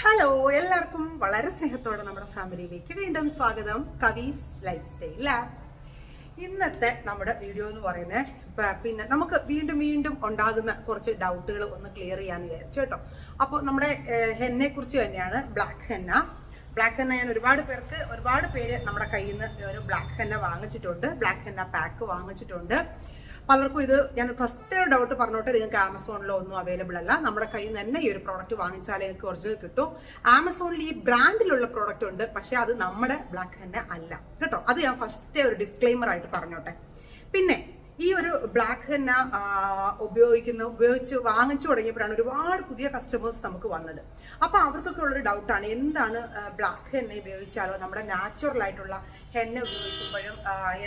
Hello എല്ലാവർക്കും വളരെ സ്നേഹത്തോടെ നമ്മുടെ ഫാമിലിയിലേക്ക് വീണ്ടും സ്വാഗതം. കവീസ് ലൈഫ് സ്റ്റൈൽ ഇന്നത്തെ നമ്മുടെ വീഡിയോ എന്ന് പറയുന്നത് പിന്നെ നമുക്ക് വീണ്ടും വീണ്ടും ഉണ്ടാകുന്ന കുറച്ച് ഡൗട്ടുകൾ ഒന്ന് ക്ലിയർ ചെയ്യാൻ വിചാരിച്ചു കേട്ടോ. അപ്പോൾ നമ്മുടെ ഹെന്നെ കുറിച്ച് തന്നെയാണ് ബ്ലാക്ക് ഹെന്ന ബ്ലാക്ക് ഹെന്ന ഞാൻ ഒരുപാട് പേർക്ക് ഒരുപാട് പേര് നമ്മുടെ കയ്യിൽ നിന്ന് ഒരു ബ്ലാക്ക് ഹെന്ന വാങ്ങിച്ചിട്ടുണ്ട്. ബ്ലാക്ക് ഹെന്ന പാക്ക് വാങ്ങിച്ചിട്ടുണ്ട്. പലർക്കും ഇത് ഞാൻ ഫസ്റ്റ് ഡൗട്ട് പറഞ്ഞോട്ടെ നിങ്ങൾക്ക് ആമസോണിലോ ഒന്നും അവൈലബിൾ അല്ല. നമ്മുടെ കയ്യിൽ നിന്ന് തന്നെ ഈ ഒരു പ്രോഡക്റ്റ് വാങ്ങിച്ചാലേ എനിക്ക് ഒറിജിനൽ കിട്ടും. ആമസോണിൽ ഈ ബ്രാൻഡിലുള്ള പ്രോഡക്റ്റ് ഉണ്ട് പക്ഷേ അത് നമ്മുടെ ബ്ലാക്ക് തന്നെ അല്ല. കേട്ടോ? അത് ഞാൻ ഫസ്റ്റ് ഒരു ഡിസ്ക്ലെയിമർ ആയിട്ട് പറഞ്ഞോട്ടെ. പിന്നെ ഈ ഒരു ബ്ലാക്ക് ഹെന്ന ഉപയോഗിക്കുന്ന ഉപയോഗിച്ച് വാങ്ങിച്ചു തുടങ്ങിയപ്പോഴാണ് ഒരുപാട് പുതിയ കസ്റ്റമേഴ്സ് നമുക്ക് വന്നത്. അപ്പൊ അവർക്കൊക്കെ ഉള്ളൊരു ഡൗട്ടാണ് എന്താണ് ബ്ലാക്ക് ഹെന്ന ഉപയോഗിച്ചാലോ നമ്മുടെ നാച്ചുറൽ ആയിട്ടുള്ള ഹെന്ന ഉപയോഗിക്കുമ്പോഴും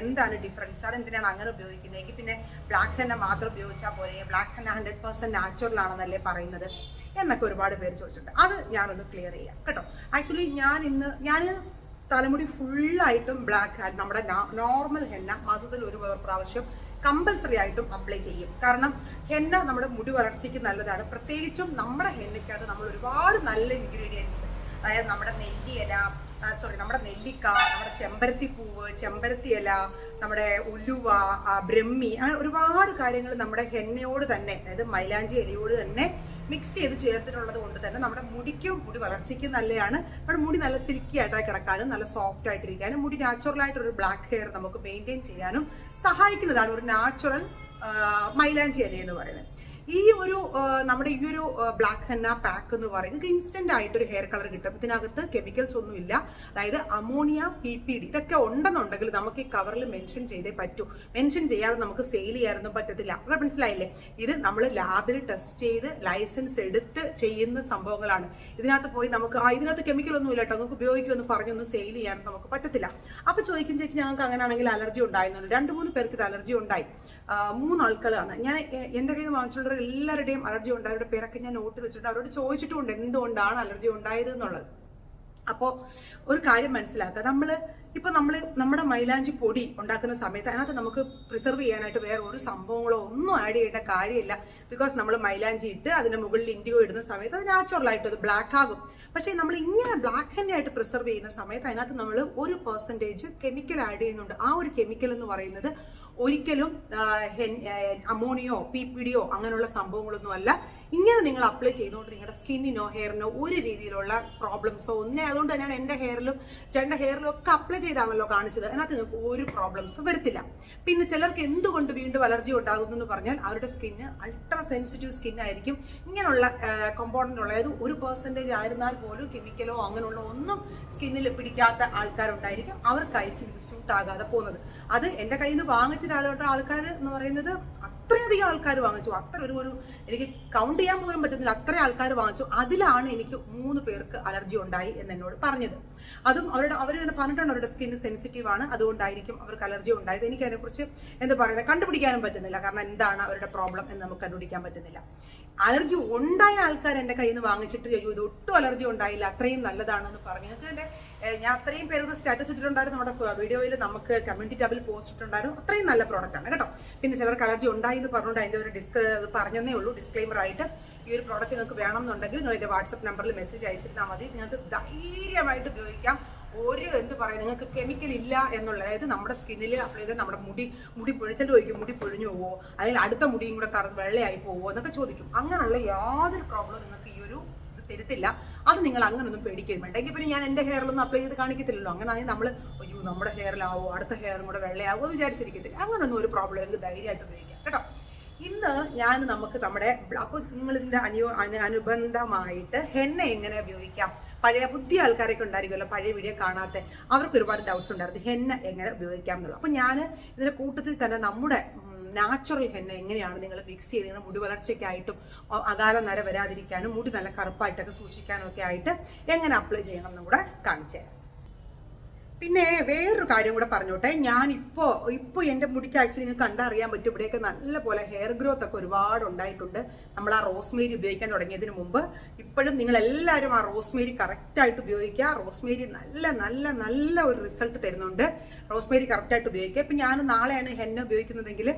എന്താണ് ഡിഫറൻസ് അത് എന്തിനാണ് അങ്ങനെ ഉപയോഗിക്കുന്നതെങ്കിൽ പിന്നെ ബ്ലാക്ക് ഹെന്ന മാത്രം ഉപയോഗിച്ചാൽ പോരെ? Black henna hundred percent natural ആണെന്നല്ലേ പറയുന്നത്? എന്നൊക്കെ ഒരുപാട് പേര് ചോദിച്ചിട്ടുണ്ട്. അത് ഞാനൊന്ന് ക്ലിയർ ചെയ്യാം. കേട്ടോ? ആക്ച്വലി ഞാൻ ഇന്ന് ഞാൻ തലമുടി ഫുള്ളായിട്ടും ബ്ലാക്ക് നമ്മുടെ നോർമൽ ഹെന്ന മാസത്തിൽ ഒരു പ്രാവശ്യം കമ്പൽസറി ആയിട്ടും അപ്ലൈ ചെയ്യും. കാരണം ഹെന്ന നമ്മുടെ മുടി വളർച്ചയ്ക്ക് നല്ലതാണ്. പ്രത്യേകിച്ചും നമ്മുടെ ഹെന്നയ്ക്കകത്ത് നമ്മൾ ഒരുപാട് നല്ല ഇൻഗ്രീഡിയൻസ് അതായത് നമ്മുടെ നെല്ലിയില സോറി നമ്മുടെ നെല്ലിക്ക നമ്മുടെ ചെമ്പരത്തി പൂവ് ചെമ്പരത്തി ഇല നമ്മുടെ ഉലുവ ബ്രഹ്മി അങ്ങനെ ഒരുപാട് കാര്യങ്ങൾ നമ്മുടെ ഹെന്നയോട് തന്നെ അതായത് മൈലാഞ്ചി ഇലയോട് തന്നെ മിക്സ് ചെയ്ത് ചേർത്തിട്ടുള്ളത് കൊണ്ട് തന്നെ നമ്മുടെ മുടിക്കും മുടി വളർച്ചയ്ക്കും നല്ലതാണ്. നമ്മുടെ മുടി നല്ല സിൽക്കി ആയിട്ട് കിടക്കാനും നല്ല സോഫ്റ്റ് ആയിട്ടിരിക്കാനും മുടി നാച്ചുറൽ ആയിട്ടൊരു ബ്ലാക്ക് ഹെയർ നമുക്ക് മെയിന്റെയിൻ ചെയ്യാനും സഹായിക്കുന്നതാണ് ഒരു നാച്ചുറൽ മൈലാഞ്ചി അരി എന്ന് പറയുന്നത്. ഈ ഒരു നമ്മുടെ ഈ ഒരു ബ്ലാക്ക് ഹെന്ന പാക്ക് എന്ന് പറയുന്നത് ഇൻസ്റ്റന്റ് ആയിട്ട് ഒരു ഹെയർ കളർ കിട്ടും. ഇതിനകത്ത് കെമിക്കൽസ് ഒന്നും ഇല്ല. അതായത് അമോണിയ പി പി ഡി ഇതൊക്കെ ഉണ്ടെന്നുണ്ടെങ്കിൽ നമുക്ക് ഈ കവറിൽ മെൻഷൻ ചെയ്തേ പറ്റൂ. മെൻഷൻ ചെയ്യാതെ നമുക്ക് സെയിൽ ചെയ്യാനൊന്നും പറ്റത്തില്ല. അപ്പൊ മനസ്സിലായില്ലേ? ഇത് നമ്മൾ ലാബിൽ ടെസ്റ്റ് ചെയ്ത് ലൈസൻസ് എടുത്ത് ചെയ്യുന്ന സംഭവങ്ങളാണ്. ഇതിനകത്ത് പോയി നമുക്ക് ആ ഇതിനകത്ത് കെമിക്കൽ ഒന്നും ഇല്ല കേട്ടോ. നമുക്ക് ഉപയോഗിക്കുമെന്ന് പറഞ്ഞൊന്നും സെയിൽ ചെയ്യാൻ നമുക്ക് പറ്റത്തില്ല. അപ്പൊ ചോദിക്കും ചേച്ചി ഞങ്ങൾക്ക് അങ്ങനെയാണെങ്കിൽ അലർജി ഉണ്ടായിരുന്നു രണ്ട് മൂന്ന് പേർക്ക് ഇത് അലർജി ഉണ്ടായി. ആ, മൂന്ന് ആൾക്കാരാണ് ഞാൻ എന്റെ കയ്യിൽ നിന്ന് വാങ്ങിച്ചിട്ടുള്ള എല്ലാവരുടെയും അലർജി ഉണ്ട്. അവരുടെ പേരൊക്കെ ഞാൻ നോട്ട് വെച്ചിട്ടുണ്ട്. അവരോട് ചോദിച്ചിട്ടുണ്ട് എന്തുകൊണ്ടാണ് അലർജി ഉണ്ടായത് എന്നുള്ളത്. അപ്പോൾ ഒരു കാര്യം മനസ്സിലാക്കുക. നമ്മൾ ഇപ്പൊ നമ്മൾ നമ്മുടെ മൈലാഞ്ചി പൊടി ഉണ്ടാക്കുന്ന സമയത്ത് അതിനകത്ത് നമുക്ക് പ്രിസർവ് ചെയ്യാനായിട്ട് വേറെ ഒരു സംഭവങ്ങളോ ഒന്നും ആഡ് ചെയ്യേണ്ട കാര്യമില്ല. ബിക്കോസ് നമ്മൾ മൈലാഞ്ചി ഇട്ട് അതിന്റെ മുകളിൽ ഇൻഡിയോ ഇടുന്ന സമയത്ത് അത് നാച്ചുറൽ ആയിട്ട് അത് ബ്ലാക്ക് ആകും. പക്ഷേ നമ്മൾ ഇങ്ങനെ ബ്ലാക്ക് തന്നെ ആയിട്ട് പ്രിസർവ് ചെയ്യുന്ന സമയത്ത് അതിനകത്ത് നമ്മൾ ഒരു പെർസെന്റേജ് കെമിക്കൽ ആഡ് ചെയ്യുന്നുണ്ട്. ആ ഒരു കെമിക്കൽ എന്ന് പറയുന്നത് ഒരിക്കലും അമോണിയോ പി പിടിയോ അങ്ങനെയുള്ള സംഭവങ്ങളൊന്നും അല്ല ഇങ്ങനെ നിങ്ങൾ അപ്ലൈ ചെയ്തുകൊണ്ട് നിങ്ങളുടെ സ്കിന്നിനോ ഹെയറിനോ ഒരു രീതിയിലുള്ള പ്രോബ്ലംസോ ഒന്നേ അതുകൊണ്ട് തന്നെയാണ് എന്റെ ഹെയറിലും ചേട്ടന്റെ ഹെയറിലും ഒക്കെ അപ്ലൈ ചെയ്താണല്ലോ കാണിച്ചത്. അതിനകത്ത് നിങ്ങൾക്ക് ഒരു പ്രോബ്ലംസും വരത്തില്ല. പിന്നെ ചിലർക്ക് എന്തുകൊണ്ട് വീണ്ടും അലർജി ഉണ്ടാകുന്നു എന്ന് പറഞ്ഞാൽ അവരുടെ സ്കിന്ന് അൾട്രാ സെൻസിറ്റീവ് സ്കിൻ ആയിരിക്കും. ഇങ്ങനെയുള്ള കോമ്പോണന്റ് ഉള്ള അതായത് ഒരു പെർസെന്റേജ് ആയിരുന്നാൽ പോലും കെമിക്കലോ അങ്ങനെയുള്ള ഒന്നും സ്കിന്നിൽ പിടിക്കാത്ത ആൾക്കാരുണ്ടായിരിക്കും. അവർക്കായിരിക്കും സൂട്ട് ആകാതെ പോകുന്നത്. അത് എന്റെ കയ്യിൽ നിന്ന് വാങ്ങിച്ച ഒരാളോട്ട് ആൾക്കാർ എന്ന് പറയുന്നത് അത്രയധികം ആൾക്കാർ വാങ്ങിച്ചു. അത്ര ഒരു ഒരു എനിക്ക് കൗണ്ട് ചെയ്യാൻ പോലും പറ്റുന്നില്ല. അത്ര ആൾക്കാർ വാങ്ങിച്ചു. അതിലാണ് എനിക്ക് മൂന്ന് പേർക്ക് അലർജി ഉണ്ടായി എന്ന് എന്നോട് പറഞ്ഞത്. അതും അവരുടെ അവർ തന്നെ പറഞ്ഞിട്ടുണ്ട് അവരുടെ സ്കിന്ന് സെൻസിറ്റീവ് ആണ്. അതുകൊണ്ടായിരിക്കും അവർക്ക് അലർജി ഉണ്ടായത്. എനിക്ക് അതിനെക്കുറിച്ച് എന്താ പറയുന്നത് കണ്ടുപിടിക്കാനും പറ്റുന്നില്ല. കാരണം എന്താണ് അവരുടെ പ്രോബ്ലം എന്ന് നമുക്ക് കണ്ടുപിടിക്കാൻ പറ്റുന്നില്ല. അലർജി ഉണ്ടായ ആൾക്കാർ എന്റെ കയ്യിൽ നിന്ന് വാങ്ങിച്ചിട്ട് ചെയ്യൂ ഇത് ഒട്ടും അലർജി ഉണ്ടായില്ല അത്രയും നല്ലതാണെന്ന് പറഞ്ഞു. നിങ്ങൾക്ക് എന്റെ ഞാൻ അത്രയും പേരോട് സ്റ്റാറ്റസ് ഇട്ടിട്ടുണ്ടായിരുന്നു. നമ്മുടെ വീഡിയോയിൽ നമുക്ക് കമ്മ്യൂണിറ്റി ടാബിൽ പോസ്റ്റ് ഇട്ടിട്ടുണ്ടായിരുന്നു. അത്രയും നല്ല പ്രോഡക്റ്റ് ആണ് കേട്ടോ. പിന്നെ ചിലർക്ക് അലർജി ഉണ്ടായി എന്ന് പറഞ്ഞുകൊണ്ട് അതിന്റെ ഒരു ഡിസ്ക് പറഞ്ഞതേ ഉള്ളൂ. ഡിസ്ക്ലെയിമർ ആയിട്ട് ഈ ഒരു പ്രോഡക്റ്റ് നിങ്ങൾക്ക് വേണമെന്നുണ്ടെങ്കിൽ നിങ്ങൾ എന്റെ വാട്സപ്പ് നമ്പറിൽ മെസ്സേജ് അയച്ചിരുന്നാൽ മതി. നിങ്ങൾക്ക് ധൈര്യമായിട്ട് ഉപയോഗിക്കാം. ഒരു എന്ത് പറയാം നിങ്ങൾക്ക് കെമിക്കൽ ഇല്ല എന്നുള്ള അതായത് നമ്മുടെ സ്കിന്നിൽ അപ്ലൈ ചെയ്താൽ നമ്മുടെ മുടി മുടി പൊഴിച്ചിട്ട് ചോദിക്കും മുടി പൊഴിഞ്ഞു പോവോ അല്ലെങ്കിൽ അടുത്ത മുടിയും കൂടെ കറ വെള്ളയായി പോവോ എന്നൊക്കെ ചോദിക്കും. അങ്ങനെയുള്ള യാതൊരു പ്രോബ്ലം നിങ്ങൾക്ക് ഈ ഒരു തരുത്തില്ല. അത് നിങ്ങൾ അങ്ങനൊന്നും പേടിക്കുകയും വേണ്ട. എങ്കിൽ പിന്നെ ഞാൻ എന്റെ ഹെയറിലൊന്നും അപ്ലൈ ചെയ്ത് കാണിക്കത്തില്ലല്ലോ. അങ്ങനെ ആണെങ്കിൽ നമ്മൾ അയ്യോ നമ്മുടെ ഹെയറിലാവോ അടുത്ത ഹെയറും കൂടെ വെള്ളയാവോ വിചാരിച്ചിരിക്കത്തില്ല. അങ്ങനൊന്നും ഒരു പ്രോബ്ലം എനിക്ക് ധൈര്യമായിട്ട് ഉപയോഗിക്കാം. കേട്ടോ. ഇന്ന് ഞാൻ നമുക്ക് നമ്മുടെ അപ്പൊ നിങ്ങൾ ഇതിന്റെ അനു അനു- അനുബന്ധമായിട്ട് ഹെന്ന എങ്ങനെ ഉപയോഗിക്കാം? പഴയ പുതിയ ആൾക്കാരൊക്കെ ഉണ്ടായിരിക്കുമല്ലോ പഴയ വീഡിയോ കാണാത്ത അവർക്ക് ഒരുപാട് ഡൗട്ട്സ് ഉണ്ടായിരുന്നു. ഹെന്ന എങ്ങനെ ഉപയോഗിക്കാം എന്നുള്ളത്. അപ്പൊ ഞാൻ ഇതിന്റെ കൂട്ടത്തിൽ തന്നെ നമ്മുടെ നാച്ചുറൽ ഹെന്ന എങ്ങനെയാണ് നിങ്ങൾ മിക്സ് ചെയ്ത് നിങ്ങളുടെ മുടി വളർച്ചയ്ക്കായിട്ടും അകാല നര വരാതിരിക്കാനും മുടി നല്ല കറുപ്പായിട്ടൊക്കെ സൂക്ഷിക്കാനും ഒക്കെ ആയിട്ട് എങ്ങനെ അപ്ലൈ ചെയ്യണം എന്നും കൂടെ കാണിച്ചു തരാം പിന്നെ വേറൊരു കാര്യം കൂടെ പറഞ്ഞോട്ടെ. ഞാൻ ഇപ്പോ ഇപ്പൊ എന്റെ മുടിക്ക് ആക്ച്വലി നിങ്ങൾക്ക് കണ്ടറിയാൻ പറ്റും. ഇവിടെയൊക്കെ നല്ല പോലെ ഹെയർ ഗ്രോത്ത് ഒക്കെ ഒരുപാട് ഉണ്ടായിട്ടുണ്ട്. നമ്മൾ ആ റോസ്മേരി ഉപയോഗിക്കാൻ തുടങ്ങിയതിന് മുമ്പ്. ഇപ്പോഴും നിങ്ങൾ എല്ലാവരും ആ റോസ്മേരി കറക്റ്റ് ആയിട്ട് ഉപയോഗിക്കുക. റോസ്മേരി നല്ല നല്ല നല്ല ഒരു റിസൾട്ട് തരുന്നുണ്ട്. റോസ്മേരി കറക്റ്റ് ആയിട്ട് ഉപയോഗിക്കുക. ഇപ്പൊ ഞാൻ നാളെയാണ് ഹെന്ന ഉപയോഗിക്കുന്നതെങ്കിൽ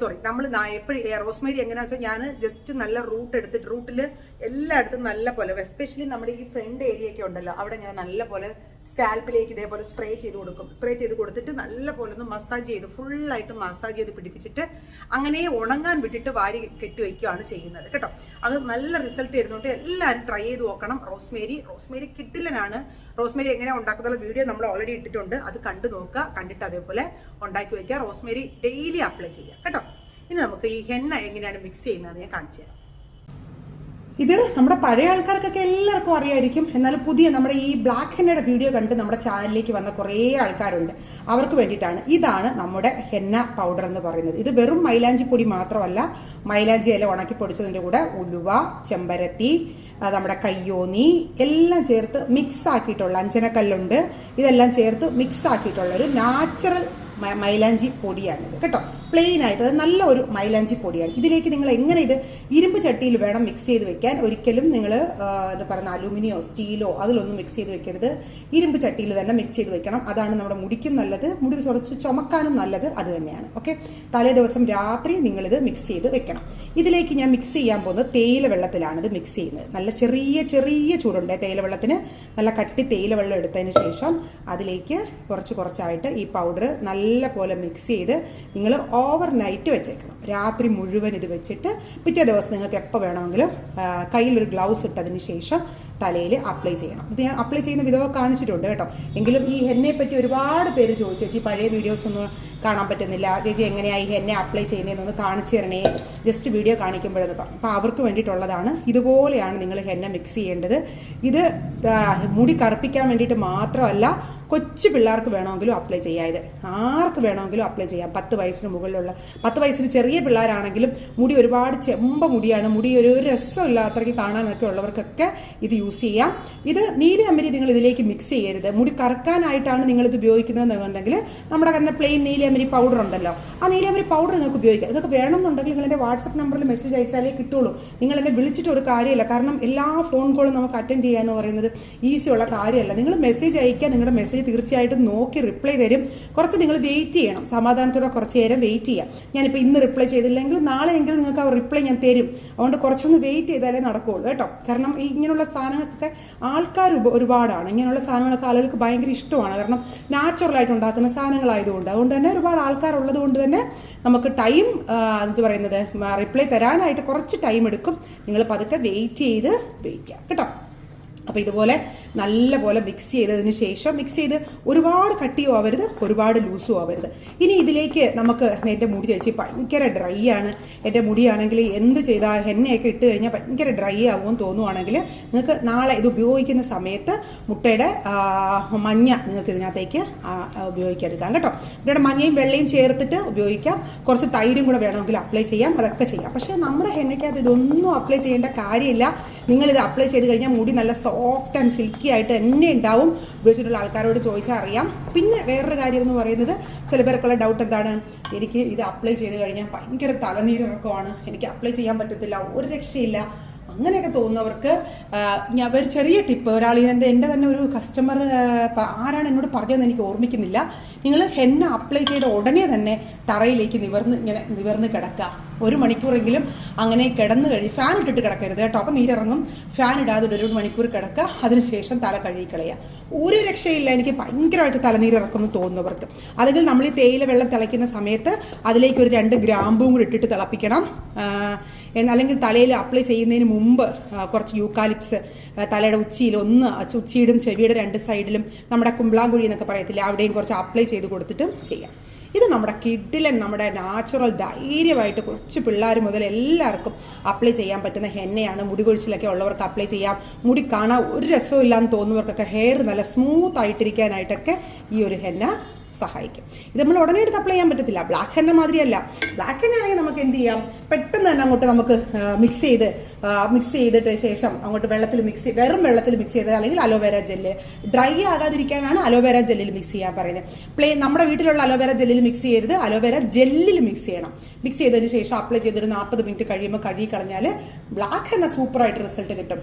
സോറി നമ്മൾ എപ്പോഴും റോസ്മേരി എങ്ങനെയാണെന്ന് വെച്ചാൽ ഞാൻ ജസ്റ്റ് നല്ല റൂട്ട് എടുത്തിട്ട് റൂട്ടിൽ എല്ലായിടത്തും നല്ല പോലെ എസ്പെഷ്യലി നമ്മുടെ ഈ ഫ്രണ്ട് ഏരിയ ഒക്കെ ഉണ്ടല്ലോ അവിടെ ഞാൻ നല്ല പോലെ സ്കാൽപ്പിലേക്ക് ഇതേപോലെ സ്പ്രേ ചെയ്ത് കൊടുക്കും. സ്പ്രേ ചെയ്ത് കൊടുത്തിട്ട് നല്ല പോലെ ഒന്ന് മസാജ് ചെയ്ത് ഫുള്ളായിട്ട് മസാജ് ചെയ്ത് പിടിപ്പിച്ചിട്ട് അങ്ങനെ ഉണങ്ങാൻ വിട്ടിട്ട് വാരി കെട്ടി വയ്ക്കുകയാണ് ചെയ്യുന്നത് കേട്ടോ. അത് നല്ല റിസൾട്ട് തരുന്നുണ്ട് എല്ലാവരും ട്രൈ ചെയ്ത് നോക്കണം. റോസ്മേരി റോസ്മേരി കിട്ടില്ലനാണ് റോസ്മേരി എങ്ങനെ ഉണ്ടാക്കുന്ന വീഡിയോ നമ്മൾ ഓൾറെഡി ഇട്ടിട്ടുണ്ട്. അത് കണ്ടു നോക്കുക. കണ്ടിട്ട് അതേപോലെ ഉണ്ടാക്കി വയ്ക്കുക. റോസ്മേരി ഡെയിലി അപ്ലൈ ചെയ്യുക കേട്ടോ. ഇനി നമുക്ക് ഈ ഹെന്ന എങ്ങനെയാണ് മിക്സ് ചെയ്യുന്നത് ഞാൻ കാണിച്ചു തരാം ഇത് നമ്മുടെ പഴയ ആൾക്കാർക്കൊക്കെ എല്ലാവർക്കും അറിയായിരിക്കും. എന്നാലും പുതിയ നമ്മുടെ ഈ ബ്ലാക്ക് ഹെന്നയുടെ വീഡിയോ കണ്ട് നമ്മുടെ ചാനലിലേക്ക് വന്ന കുറേ ആൾക്കാരുണ്ട്. അവർക്ക് വേണ്ടിയിട്ടാണ്. ഇതാണ് നമ്മുടെ ഹെന്ന പൗഡർ എന്ന് പറയുന്നത്. ഇത് വെറും മൈലാഞ്ചി പൊടി മാത്രമല്ല മൈലാഞ്ചി ഇല ഉണക്കി പൊടിച്ചതിന്റെ കൂടെ ഉലുവ ചെമ്പരത്തി നമ്മുടെ കയ്യോന്നി എല്ലാം ചേർത്ത് മിക്സ് ആക്കിയിട്ടുള്ള അഞ്ചനക്കല്ലുണ്ട്. ഇതെല്ലാം ചേർത്ത് മിക്സ് ആക്കിയിട്ടുള്ള ഒരു നാച്ചുറൽ മൈലാഞ്ചി പൊടിയാണിത്. കേട്ടോ? പ്ലെയിൻ ആയിട്ട് അത് നല്ല ഒരു മൈലാഞ്ചി പൊടിയാണ്. ഇതിലേക്ക് നിങ്ങൾ എങ്ങനെ ഇത് ഇരുമ്പ് ചട്ടിയിൽ വേണം മിക്സ് ചെയ്ത് വെക്കാൻ ഒരിക്കലും നിങ്ങൾ എന്താ പറയുന്ന അലൂമിനിയോ സ്റ്റീലോ അതിലൊന്നും മിക്സ് ചെയ്ത് വെക്കരുത്. ഇരുമ്പ് ചട്ടിയിൽ തന്നെ മിക്സ് ചെയ്ത് വെക്കണം. അതാണ് നമ്മുടെ മുടിക്കും നല്ലത് മുടി കുറച്ച് ചുമക്കാനും നല്ലത് അത് തന്നെയാണ്. ഓക്കെ തലേ ദിവസം രാത്രി നിങ്ങളിത് മിക്സ് ചെയ്ത് വെക്കണം. ഇതിലേക്ക് ഞാൻ മിക്സ് ചെയ്യാൻ പോകുന്നത് തേയില വെള്ളത്തിലാണ് ഇത് മിക്സ് ചെയ്യുന്നത്. നല്ല ചെറിയ ചെറിയ ചൂടുണ്ട്. തേയില വെള്ളത്തിന് നല്ല കട്ടി തേയില വെള്ളം എടുത്തതിന് ശേഷം അതിലേക്ക് കുറച്ച് കുറച്ചായിട്ട് ഈ പൗഡർ നല്ല പോലെ മിക്സ് ചെയ്ത് നിങ്ങൾ ഓവർ നൈറ്റ് വെച്ചേക്കണം. രാത്രി മുഴുവൻ ഇത് വെച്ചിട്ട് പിറ്റേ ദിവസം നിങ്ങൾക്ക് എപ്പോൾ വേണമെങ്കിലും കയ്യിലൊരു ഗ്ലൗസ് ഇട്ടതിന് ശേഷം തലയിൽ അപ്ലൈ ചെയ്യണം. ഇത് ഞാൻ അപ്ലൈ ചെയ്യുന്ന വിധമൊക്കെ കാണിച്ചിട്ടുണ്ട് കേട്ടോ. എങ്കിലും ഈ ഹെന്നയെ പറ്റി ഒരുപാട് പേര് ചോദിച്ചു ചേച്ചി പഴയ വീഡിയോസ് ഒന്നും കാണാൻ പറ്റുന്നില്ല. ചേച്ചി ഈ ഹെന്നെ അപ്ലൈ ചെയ്യുന്നതെന്നൊന്ന് കാണിച്ചു തരണേ. ജസ്റ്റ് വീഡിയോ കാണിക്കുമ്പോഴത് അപ്പോൾ അവർക്ക് വേണ്ടിയിട്ടുള്ളതാണ് ഇതുപോലെയാണ് നിങ്ങൾ ഹെന്ന മിക്സ് ചെയ്യേണ്ടത്. ഇത് മുടി കറുപ്പിക്കാൻ വേണ്ടിയിട്ട് മാത്രമല്ല കൊച്ചു പിള്ളേർക്ക് വേണമെങ്കിലും അപ്ലൈ ചെയ്യാം ഇത് ആർക്ക് വേണമെങ്കിലും അപ്ലൈ ചെയ്യാം. പത്ത് വയസ്സിന് മുകളിലുള്ള പത്ത് വയസ്സിന് ചെറിയ പിള്ളേരാണെങ്കിലും മുടി ഒരുപാട് ചെമ്പ മുടിയാണ്. മുടി ഒരു രസമില്ല കാണാനൊക്കെ ഉള്ളവർക്കൊക്കെ ഇത് യൂസ് ചെയ്യാം. ഇത് നീല അമരി നിങ്ങൾ ഇതിലേക്ക് മിക്സ് ചെയ്യരുത്. മുടി കറക്കാനായിട്ടാണ് നിങ്ങൾ ഇത് ഉപയോഗിക്കുന്നതെന്നുണ്ടെങ്കിൽ നമ്മുടെ തന്നെ പ്ലെയിൻ നീല നീലയമരി പൗഡർ ഉണ്ടല്ലോ. ആ നീല നീലയമരി പൗഡർ നിങ്ങൾക്ക് ഉപയോഗിക്കാം. ഇതൊക്കെ വേണമെന്നുണ്ടെങ്കിൽ നിങ്ങൾ എന്റെ വാട്സപ്പ് നമ്പറിൽ മെസ്സേജ് അയച്ചാലേ കിട്ടുള്ളൂ. നിങ്ങൾ എന്നെ വിളിച്ചിട്ട് ഒരു കാര്യമില്ല. കാരണം എല്ലാ ഫോൺ കോളും നമുക്ക് അറ്റൻഡ് ചെയ്യാന്ന് പറയുന്നത് ഈസിയുള്ള കാര്യമല്ല. നിങ്ങൾ മെസ്സേജ് അയക്കുക. നിങ്ങളുടെ മെസ്സേജ് തീർച്ചയായിട്ടും നോക്കി റിപ്ലൈ തരും. കുറച്ച് നിങ്ങൾ വെയിറ്റ് ചെയ്യണം. സമാധാനത്തോടെ കുറച്ച് നേരം വെയിറ്റ് ചെയ്യാം. ഞാനിപ്പോൾ ഇന്ന് റിപ്ലൈ ചെയ്തില്ലെങ്കിൽ നാളെയെങ്കിലും നിങ്ങൾക്ക് ആ റിപ്ലൈ ഞാൻ തരും. അതുകൊണ്ട് കുറച്ചൊന്ന് വെയിറ്റ് ചെയ്താലേ നടക്കുകയുള്ളൂ കേട്ടോ. കാരണം ഇങ്ങനെയുള്ള സാധനങ്ങൾക്കൊക്കെ ആൾക്കാർ ഒരുപാടാണ്. ഇങ്ങനെയുള്ള സാധനങ്ങളൊക്കെ ആളുകൾക്ക് ഭയങ്കര ഇഷ്ടമാണ്. കാരണം നാച്ചുറലായിട്ട് ഉണ്ടാക്കുന്ന സാധനങ്ങളായതുകൊണ്ട്. അതുകൊണ്ട് തന്നെ ഒരുപാട് ആൾക്കാരുള്ളത് കൊണ്ട് തന്നെ നമുക്ക് ടൈം എന്ത് പറയുന്നത് റിപ്ലൈ തരാനായിട്ട് കുറച്ച് ടൈം എടുക്കും. നിങ്ങൾ പതുക്കെ വെയിറ്റ് ചെയ്ത് ഉപയോഗിക്കാം കേട്ടോ. അപ്പോൾ ഇതുപോലെ നല്ല പോലെ മിക്സ് ചെയ്തതിന് ശേഷം മിക്സ് ചെയ്ത് ഒരുപാട് കട്ടിയും ആവരുത് ഒരുപാട് ലൂസും ആവരുത്. ഇനി ഇതിലേക്ക് നമുക്ക് എന്റെ മുടി ചേച്ചി ഭയങ്കര ഡ്രൈ ആണ്. എന്റെ മുടിയാണെങ്കിൽ എന്ത് ചെയ്താൽ എണ്ണയൊക്കെ ഇട്ട് കഴിഞ്ഞാൽ ഭയങ്കര ഡ്രൈ ആവുമെന്ന് തോന്നുവാണെങ്കിൽ നിങ്ങൾക്ക് നാളെ ഇത് ഉപയോഗിക്കുന്ന സമയത്ത് മുട്ടയുടെ മഞ്ഞ നിങ്ങൾക്ക് ഇതിനകത്തേക്ക് ആ, കേട്ടോ. മുട്ടയുടെ മഞ്ഞയും വെള്ളയും ചേർത്തിട്ട് ഉപയോഗിക്കാം. കുറച്ച് തൈരും കൂടെ വേണമെങ്കിൽ അപ്ലൈ ചെയ്യാം. അതൊക്കെ ചെയ്യാം. പക്ഷേ നമ്മുടെ എണ്ണയ്ക്കകത്ത് ഇതൊന്നും അപ്ലൈ ചെയ്യേണ്ട കാര്യമില്ല. നിങ്ങളിത് അപ്ലൈ ചെയ്ത് കഴിഞ്ഞാൽ മുടി നല്ല സോഫ്റ്റ് ആൻഡ് സിൽക്കി ആയിട്ട് തന്നെ ഉണ്ടാവും. ഉപയോഗിച്ചിട്ടുള്ള ആൾക്കാരോട് ചോദിച്ചാൽ അറിയാം. പിന്നെ വേറൊരു കാര്യം എന്ന് പറയുന്നത് ചില പേർക്കുള്ള ഡൗട്ട് എന്താണ്? എനിക്ക് ഇത് അപ്ലൈ ചെയ്ത് കഴിഞ്ഞാൽ ഭയങ്കര തലനീരിറക്കമാണ്. എനിക്ക് അപ്ലൈ ചെയ്യാൻ പറ്റത്തില്ല. ഒരു രക്ഷയില്ല. അങ്ങനെയൊക്കെ തോന്നുന്നവർക്ക് ഞാൻ ഒരു ചെറിയ ടിപ്പ് ഒരാൾ എന്റെ എന്റെ തന്നെ ഒരു കസ്റ്റമർ ആരാണ് എന്നോട് പറഞ്ഞതെന്ന് എനിക്ക് ഓർമ്മിക്കുന്നില്ല. നിങ്ങൾ ഹെന്ന അപ്ലൈ ചെയ്ത ഉടനെ തന്നെ തറയിലേക്ക് നിവർന്ന് ഇങ്ങനെ നിവർന്ന് കിടക്കുക. ഒരു മണിക്കൂറെങ്കിലും അങ്ങനെ കിടന്നു കഴിയും ഫാൻ ഇട്ടിട്ട് കിടക്കരുത് കേട്ടോ. അപ്പം നീരിറങ്ങും ഫാൻ ഇടാതെ ഒരു മണിക്കൂർ കിടക്കുക. അതിനുശേഷം തല കഴുകി കളയുക ഒരു രക്ഷയില്ല എനിക്ക് ഭയങ്കരമായിട്ട് തലനീരിറക്കുമെന്ന് തോന്നുന്നവർക്ക്. അല്ലെങ്കിൽ നമ്മൾ ഈ തേയില വെള്ളം തിളയ്ക്കുന്ന സമയത്ത് അതിലേക്ക് ഒരു രണ്ട് ഗ്രാമ്പും കൂടി ഇട്ടിട്ട് തിളപ്പിക്കണം. അല്ലെങ്കിൽ തലയിൽ അപ്ലൈ ചെയ്യുന്നതിന് മുമ്പ് കുറച്ച് യൂക്കാലിപ്സ് തലയുടെ ഉച്ചിയിൽ ഒന്ന് ഉച്ചിയിടും ചെവിയുടെ രണ്ട് സൈഡിലും നമ്മുടെ കുമ്പളാങ്കുഴി എന്നൊക്കെ പറയത്തില്ല അവിടെയും കുറച്ച് അപ്ലൈ ചെയ്ത് കൊടുത്തിട്ടും ചെയ്യാം. ഇത് നമ്മുടെ കിഡിലൻ നമ്മുടെ നാച്ചുറൽ ധൈര്യമായിട്ട് കൊച്ചു പിള്ളേർ മുതൽ എല്ലാവർക്കും അപ്ലൈ ചെയ്യാൻ പറ്റുന്ന ഹെന്നയാണ്. മുടി കൊഴിച്ചിലൊക്കെ ഉള്ളവർക്ക് അപ്ലൈ ചെയ്യാം. മുടി കാണാൻ ഒരു രസവും ഇല്ലാന്ന് തോന്നുന്നവർക്കൊക്കെ ഹെയർ നല്ല സ്മൂത്ത് ആയിട്ടിരിക്കാനായിട്ടൊക്കെ ഈ ഒരു ഹെന്ന സഹായിക്കും. ഇത് നമ്മൾ ഉടനെ എടുത്ത് അപ്ലൈ ചെയ്യാൻ പറ്റത്തില്ല. ബ്ലാക്ക് ഹെന്ന മാതിരിയല്ല. ബ്ലാക്ക് ഹെന്ന ആണെങ്കിൽ നമുക്ക് എന്ത് ചെയ്യാം? പെട്ടെന്ന് തന്നെ അങ്ങോട്ട് നമുക്ക് മിക്സ് ചെയ്ത് മിക്സ് ചെയ്തിട്ട് ശേഷം അങ്ങോട്ട് വെള്ളത്തിൽ മിക്സ് വെറും വെള്ളത്തിൽ മിക്സ് ചെയ്ത് അല്ലെങ്കിൽ അലോവേര ജെല്ല് ഡ്രൈ ആകാതിരിക്കാനാണ് അലോവേര ജെല്ലിൽ മിക്സ് ചെയ്യാൻ പറയുന്നത്. പ്ലേ നമ്മുടെ വീട്ടിലുള്ള അലോവേര ജെല്ലിൽ മിക്സ് ചെയ്യരുത്. അലോവേര ജെല്ലിൽ മിക്സ് ചെയ്യണം. മിക്സ് ചെയ്തതിന് ശേഷം അപ്ലൈ ചെയ്തൊരു നാൽപ്പത് മിനിറ്റ് കഴിയുമ്പോൾ കഴുകി കളഞ്ഞാൽ ബ്ലാക്ക് എണ്ണ സൂപ്പറായിട്ട് റിസൾട്ട് കിട്ടും.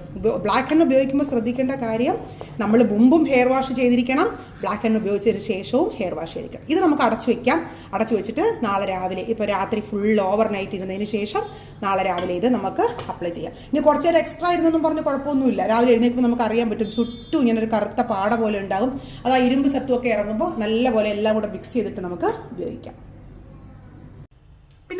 ബ്ലാക്ക് എണ്ണ ഉപയോഗിക്കുമ്പോൾ ശ്രദ്ധിക്കേണ്ട കാര്യം നമ്മൾ മുമ്പും ഹെയർ വാഷ് ചെയ്തിരിക്കണം. ബ്ലാക്ക് എണ്ണ ഉപയോഗിച്ചതിന് ശേഷവും ഹെയർ വാഷ് ചെയ്തിരിക്കണം. ഇത് നമുക്ക് അടച്ചു വെക്കാം. അടച്ചു വെച്ചിട്ട് നാളെ രാവിലെ ഇപ്പോൾ രാത്രി ഫുൾ ഓവർ നൈറ്റ് ഇരുന്നതിന് ശേഷം നാളെ രാവിലെ ഇത് നമുക്ക് അപ്ലൈ ചെയ്യാം. ഇനി കുറച്ച് നേരം എക്സ്ട്രാ ഇരുന്നൊന്നും പറഞ്ഞ് കുഴപ്പമൊന്നുമില്ല. രാവിലെ എഴുന്നേൽക്കുമ്പോൾ നമുക്ക് അറിയാൻ പറ്റും. ചുറ്റും ഇങ്ങനെ ഒരു കറുത്ത പാട പോലെ ഉണ്ടാകും. അത് ആ ഇരുമ്പ് സത്വമൊക്കെ ഇറങ്ങുമ്പോൾ നല്ല പോലെ എല്ലാം കൂടെ മിക്സ് ചെയ്തിട്ട് നമുക്ക് ഉപയോഗിക്കാം.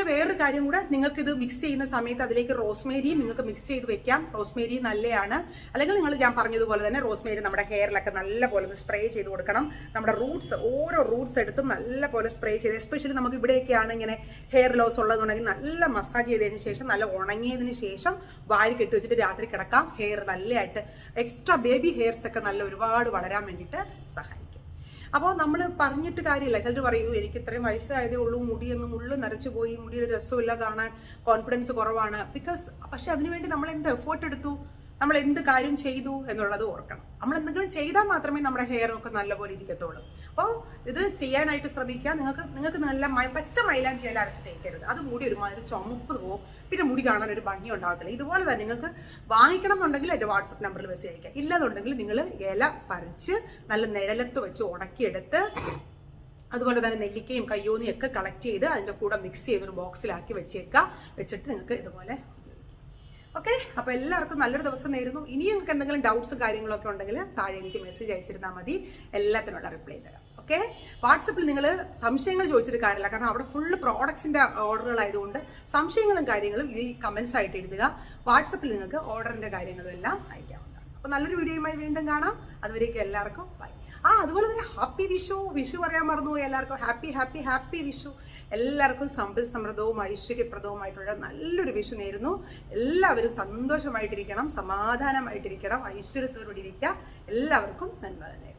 പിന്നെ വേറൊരു കാര്യം കൂടെ നിങ്ങൾക്ക് ഇത് മിക്സ് ചെയ്യുന്ന സമയത്ത് അതിലേക്ക് റോസ്മേരി നിങ്ങൾക്ക് മിക്സ് ചെയ്ത് വെക്കാം. റോസ്മേരി നല്ലതാണ് അല്ലെങ്കിൽ നിങ്ങൾ ഞാൻ പറഞ്ഞതുപോലെ തന്നെ റോസ്മേരി നമ്മുടെ ഹെയറിലൊക്കെ നല്ല പോലെ ഒന്ന് സ്പ്രേ ചെയ്ത് കൊടുക്കണം. നമ്മുടെ റൂട്ട്സ് ഓരോ റൂട്ട്സ് എടുത്തും നല്ല പോലെ സ്പ്രേ ചെയ്ത് എസ്പെഷ്യലി നമുക്ക് ഇവിടെയൊക്കെയാണ് ഇങ്ങനെ ഹെയർ ലോസ് ഉള്ളതെന്നുണ്ടെങ്കിൽ നല്ല മസാജ് ചെയ്തതിന് ശേഷം നല്ല ഉണങ്ങിയതിന് ശേഷം വാരി കെട്ടി വെച്ചിട്ട് രാത്രി കിടക്കാം. ഹെയർ നല്ലതായിട്ട് എക്സ്ട്രാ ബേബി ഹെയർസ് ഒക്കെ നല്ല ഒരുപാട് വളരാൻ വേണ്ടിയിട്ട് സഹായിക്കും. അപ്പോൾ നമ്മൾ പറഞ്ഞിട്ട് കാര്യമില്ല. ചിലർ പറയൂ എനിക്ക് ഇത്രയും വയസ്സായതേ ഉള്ളൂ മുടിയൊന്നും ഉള്ളു നരച്ചു പോയി മുടിയുടെ രസമില്ല കാണാൻ കോൺഫിഡൻസ് കുറവാണ്. ബിക്കോസ് പക്ഷെ അതിനുവേണ്ടി നമ്മൾ എന്ത് എഫേർട്ട് എടുത്തു? നമ്മൾ എന്ത് കാര്യം ചെയ്തു എന്നുള്ളത് ഓർക്കണം. നമ്മൾ എന്തെങ്കിലും ചെയ്താൽ മാത്രമേ നമ്മുടെ ഹെയർ ഒക്കെ നല്ലപോലെ ഇരിക്കത്തുള്ളൂ. അപ്പോൾ ഇത് ചെയ്യാനായിട്ട് ശ്രമിക്കുക. നിങ്ങൾക്ക് നിങ്ങൾക്ക് നല്ല പച്ച മൈലാഞ്ചി ചെയ്യാൻ അരച്ച് തേക്കരുത്. അത് മുടി ഒരുമാതിരി ചുമപ്പ് പോകും പിന്നെ മുടി കാണാൻ ഒരു ഭംഗി ഉണ്ടാകത്തില്ല ഇതുപോലെ തന്നെ നിങ്ങൾക്ക് വാങ്ങിക്കണം എന്നുണ്ടെങ്കിൽ എന്റെ വാട്സപ്പ് നമ്പറിൽ മെസ്സേജ് അയക്കാം ഇല്ലാന്നുണ്ടെങ്കിൽ നിങ്ങൾ ഇല പറിച്ച് നല്ല നിഴലത്ത് വെച്ച് ഉണക്കിയെടുത്ത് അതുപോലെ തന്നെ നെല്ലിക്കയും കയ്യോന്നിയൊക്കെ കളക്ട് ചെയ്ത് അതിന്റെ കൂടെ മിക്സ് ചെയ്ത് ഒരു ബോക്സിലാക്കി വെച്ചേക്കുക. വെച്ചിട്ട് നിങ്ങൾക്ക് ഇതുപോലെ ഓക്കെ? അപ്പൊ എല്ലാവർക്കും നല്ലൊരു ദിവസം നേരുന്നു. ഇനി നിങ്ങൾക്ക് എന്തെങ്കിലും ഡൗട്ട്സ് കാര്യങ്ങളൊക്കെ ഉണ്ടെങ്കിൽ താഴെ എനിക്ക് മെസ്സേജ് അയച്ചിരുന്നാൽ മതി. എല്ലാത്തിനുള്ള റിപ്ലൈ തരാം. ഓക്കെ? വാട്സപ്പിൽ നിങ്ങൾ സംശയങ്ങൾ ചോദിച്ചിട്ട് കാര്യമില്ല. കാരണം അവിടെ ഫുള്ള് പ്രോഡക്ട്സിന്റെ ഓർഡറുകളായതുകൊണ്ട് സംശയങ്ങളും കാര്യങ്ങളും ഈ കമന്റ്സ് ആയിട്ട് എഴുതുക. വാട്സപ്പിൽ നിങ്ങൾക്ക് ഓർഡറിന്റെ കാര്യങ്ങളും എല്ലാം അയക്കാവുന്നതാണ്. അപ്പൊ നല്ലൊരു വീഡിയോയുമായി വീണ്ടും കാണാം. അതുവരേക്കും എല്ലാവർക്കും ബൈ ആ അതുപോലെ തന്നെ ഹാപ്പി വിഷു വിഷു പറയാൻ മറന്നുപോയി എല്ലാവർക്കും. Happy happy happy Vishu. എല്ലാവർക്കും സമ്പൽ സമൃദ്ധവും ഐശ്വര്യപ്രദവുമായിട്ടുള്ള നല്ലൊരു വിഷു നേരുന്നു. എല്ലാവരും സന്തോഷമായിട്ടിരിക്കണം സമാധാനമായിട്ടിരിക്കണം ഐശ്വര്യത്തോടുകൂടി ഇരിക്കുക. എല്ലാവർക്കും നന്മ തന്നെ.